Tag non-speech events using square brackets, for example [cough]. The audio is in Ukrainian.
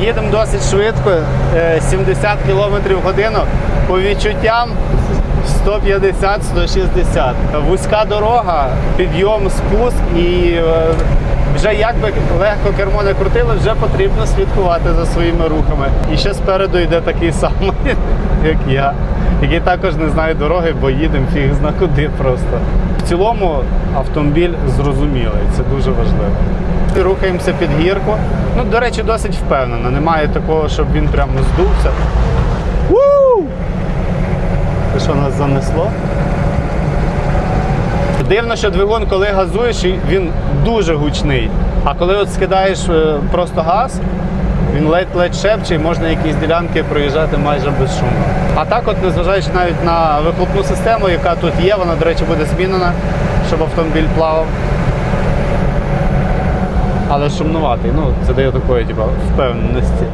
Їдемо досить швидко, е, 70 км в годину. По відчуттям 150-160. Вузька дорога, підйом, спуск і е, вже як би легко кермо не крутили, вже потрібно слідкувати за своїми рухами. І ще спереду йде такий самий, [laughs] як я, який також не знає дороги, бо їдемо фіг зна куди просто. В цілому автомобіль зрозумілий, це дуже важливо. Рухаємося під гірку. Ну, до речі, досить впевнено. Немає такого, щоб він прямо здувся. Вуу! Це що нас занесло? Дивно, що двигун, коли газуєш, він дуже гучний. А коли от скидаєш е, просто газ, він ледь-ледь шепче і можна якісь ділянки проїжджати майже безшумно. А так, от, незважаючи навіть на вихлопну систему, яка тут є, вона, до речі, буде змінена, щоб автомобіль плавав. Але шумнуватий, ну це дає такої, типу, впевненості.